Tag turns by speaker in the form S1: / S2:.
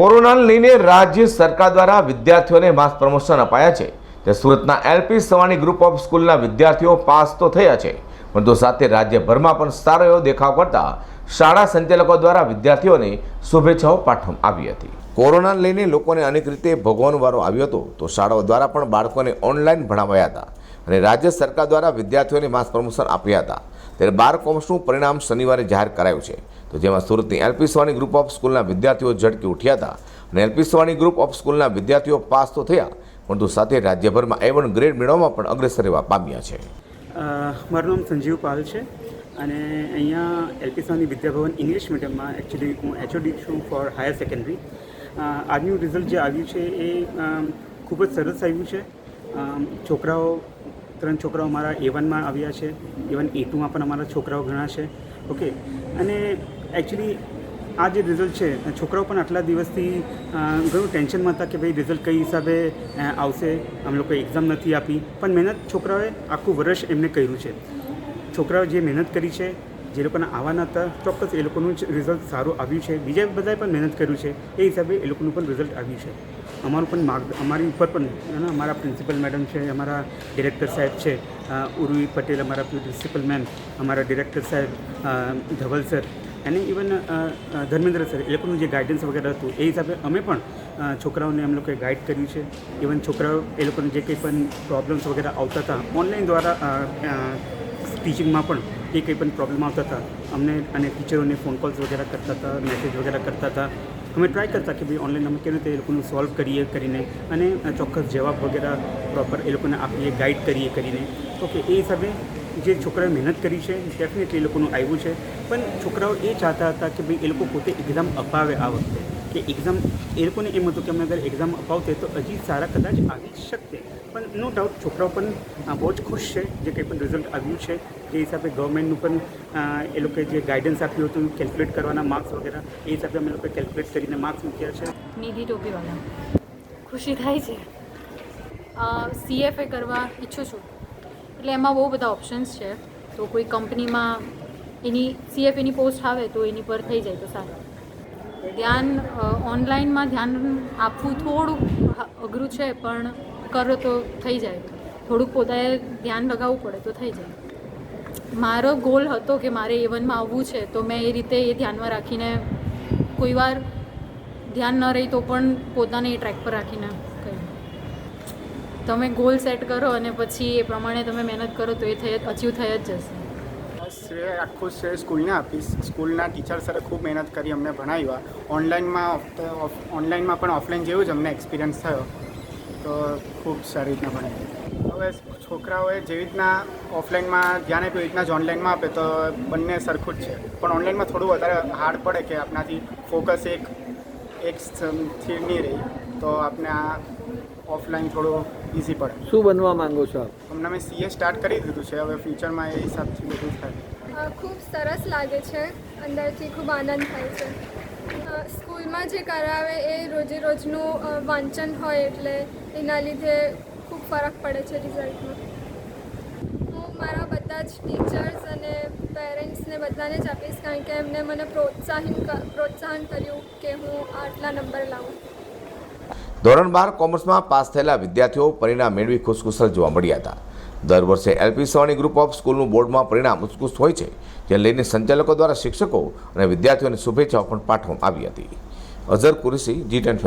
S1: કોરોનાને લઈને રાજ્ય સરકાર દ્વારા વિદ્યાર્થીઓને માસ પ્રમોશન અપાયા છે. તે સુરતના એલપી સવાણી ગ્રુપ ઓફ સ્કૂલના વિદ્યાર્થીઓ પાસ તો થયા છે. પરંતુ સાથે રાજ્યભરમાં પણ સારો એવો દેખાવ કરતા શાળા સંચાલકો દ્વારા વિદ્યાર્થીઓને શુભેચ્છાઓ પાઠવવામાં આવી હતી. કોરોનાને લઈને લોકોને અનેક રીતે ભોગવવાનો વારો આવ્યો હતો. તો શાળાઓ દ્વારા પણ બાળકોને ઓનલાઈન ભણાવાયા હતા. અને રાજ્ય સરકાર દ્વારા વિદ્યાર્થીઓને માસ પ્રમોશન આપ્યા હતા. ત્યારે બાર કોમર્સનું પરિણામ શનિવારે જાહેર કરાયું છે. તો જેમાં સુરતની એલપી સવાણી ગ્રુપ ઓફ સ્કૂલના વિદ્યાર્થીઓ ઝડકી ઉઠ્યા હતા અને એલપી સવાણી ગ્રુપ ઓફ સ્કૂલના વિદ્યાર્થીઓ પાસ તો થયા, પરંતુ સાથે રાજ્યભરમાં એ વન ગ્રેડ મેળવવામાં પણ અગ્રેસર એવા પામ્યા છે.
S2: મારું નામ સંજીવ પાલ છે અને અહીંયા L P Savani Vidyabhavan English મીડિયમમાં એકચ્યુઅલી હું એચઓડી છું ફોર હાયર સેકન્ડરી આજનું રિઝલ્ટ જે આવ્યું છે એ ખૂબ જ સરસ આવ્યું છે. છોકરાઓ ત્રણ છોકરાઓ અમારા એ વનમાં આવ્યા છે. ઇવન એ ટુમાં પણ અમારા છોકરાઓ ઘણા છે. ઓકે અને એકચ્યુઅલી આ જે રિઝલ્ટ છે, છોકરાઓ પણ આટલા દિવસથી ઘણું ટેન્શનમાં હતા કે ભાઈ રિઝલ્ટ કઈ હિસાબે આવશે? અમે લોકો એક્ઝામ નથી આપી. પણ મહેનત છોકરાઓએ આખું વર્ષ એમને કર્યું છે. છોકરાઓ જે મહેનત કરી છે, જે લોકોના આવવાના હતા, ચોક્કસ એ લોકોનું જ રિઝલ્ટ સારું આવ્યું છે. બીજા બધાએ પણ મહેનત કર્યું છે. એ હિસાબે એ લોકોનું પણ રિઝલ્ટ આવ્યું છે. અમારું પણ માર્ગ, અમારી ઉપર પણ અમારા પ્રિન્સિપલ મેડમ છે, અમારા ડિરેક્ટર સાહેબ છે ઉર્વી પટેલ અમારા પ્રિન્સિપલ મેમ, અમારા ડિરેક્ટર સાહેબ ધવલ સર અને ઇવન ધર્મેન્દ્ર સર, એ લોકોનું જે ગાઈડન્સ વગેરે હતું, એ હિસાબે અમે પણ છોકરાઓને અમે લોકોએ ગાઈડ કર્યું છે. ઇવન છોકરાઓ એ લોકોને જે કંઈ પણ પ્રોબ્લેમ્સ વગેરે આવતા હતા ઓનલાઈન દ્વારા ટીચિંગમાં પણ એ કંઈ પણ પ્રોબ્લેમ આવતા હતા. અમને અને ટીચરોને ફોન કોલ્સ વગેરે કરતા હતા મેસેજ વગેરે કરતા હતા. અમે ટ્રાય કરતા કે ભાઈ ઓનલાઈન અમે કેવી રીતે એ લોકોનું સોલ્વ કરીએ કરીને અને ચોક્કસ જવાબ વગેરે પ્રોપર એ લોકોને આપીએ ગાઈડ કરીએ કરીને. ઓકે એ હિસાબે જે છોકરાએ મહેનત કરી છે ડેફિનેટલી એ લોકોનું આવ્યું છે. પણ છોકરાઓ એ ચાહતા હતા કે ભાઈ એ લોકો પોતે એક્ઝામ અપાવે આ વખતે. કે એક્ઝામ એ લોકોને એમ હતું કે અમે અગર એક્ઝામ અપાવતે તો હજી સારા કદાચ આવી શકતે. પણ નો ડાઉટ છોકરાઓ પણ બહુ જ ખુશ છે જે કંઈ પણ રિઝલ્ટ આવ્યું છે. જે હિસાબે ગવર્મેન્ટનું પણ એ લોકોએ જે ગાઈડન્સ આપ્યું હતું કેલ્ક્યુલેટ કરવાના માર્ક્સ વગેરે, એ હિસાબે અમે લોકોએ કેલ્ક્યુલેટ કરીને માર્ક્સ મૂક્યા છે.
S3: નિધિ ટોપીવાલા. ખુશી થાય છે. સીએફએ કરવા ઈચ્છું છું. એટલે એમાં બહુ બધા ઓપ્શન્સ છે. તો કોઈ કંપનીમાં એની સીએફએની પોસ્ટ આવે તો એની પર થઈ જાય તો સારું. ધ્યાન ઓનલાઈનમાં ધ્યાન આપવું થોડું અઘરું છે, પણ કરો તો થઈ જાય. થોડુંક પોતાએ ધ્યાન લગાવવું પડે તો થઈ જાય. મારો ગોલ હતો કે મારે એ વનમાં આવવું છે, તો મેં એ રીતે એ ધ્યાનમાં રાખીને કોઈ વાર ધ્યાન ન રહી તો પણ પોતાને એ ટ્રેક પર રાખીને કહ્યું તમે ગોલ સેટ કરો અને પછી એ પ્રમાણે તમે મહેનત કરો તો એ થઈ અચીવ થઈ જ જશે.
S4: શ્રેય આખું શ્રેય સ્કૂલને આપીશ સ્કૂલના ટીચર્સરે ખૂબ મહેનત કરી અમને ભણાવ્યા. ઓનલાઈનમાં ઓનલાઈનમાં પણ ઓફલાઈન જેવું જ અમને એક્સપિરિયન્સ થયો. તો ખૂબ સારી રીતના ભણાવ્યું. હવે છોકરાઓએ જેવી રીતના ઓફલાઈનમાં ધ્યાન આપ્યું રીતના જ ઓનલાઈનમાં આપે તો બંને સરખું જ છે. પણ ઓનલાઈનમાં થોડું વધારે હાર્ડ પડે કે આપણાથી ફોકસ એક એક સ્થિર નહીં રહી. તો આપણે આ ઓફલાઈન થોડું ઇઝી પડે.
S5: શું બનવા માંગો છો આપ?
S4: હમણાં મેં સીએ સ્ટાર્ટ કરી દીધું છે હવે ફ્યુચરમાં એ હિસાબથી બધું થાય.
S6: ખૂબ સરસ લાગે છે અંદરથી ખૂબ આનંદ થાય છે. સ્કૂલમાં જે કરાવે એ રોજે રોજનું વાંચન હોય એટલે એના લીધે ખૂબ ફરક પડે છે રિઝલ્ટમાં. હું મારા બધા જ ટીચર્સ અને પેરેન્ટ્સને બધાને જ આપીશ કારણ કે એમને મને પ્રોત્સાહિત પ્રોત્સાહન કર્યું કે હું આટલા નંબર લાવું.
S1: ધોરણ બાર કોમર્સમાં પાસ થયેલા વિદ્યાર્થીઓ પરિણામ મેળવી ખુશખુશલ જોવા મળ્યા હતા. દર વર્ષે એલપી સવાણી ગ્રુપ ઓફ સ્કૂલનું બોર્ડમાં પરિણામ ઉત્કૃષ્ટ હોય છે, જે લઈને સંચાલકો દ્વારા શિક્ષકો અને વિદ્યાર્થીઓને શુભેચ્છાઓ પણ પાઠવવામાં આવી હતી. અઝર કુરેશી જી ટેન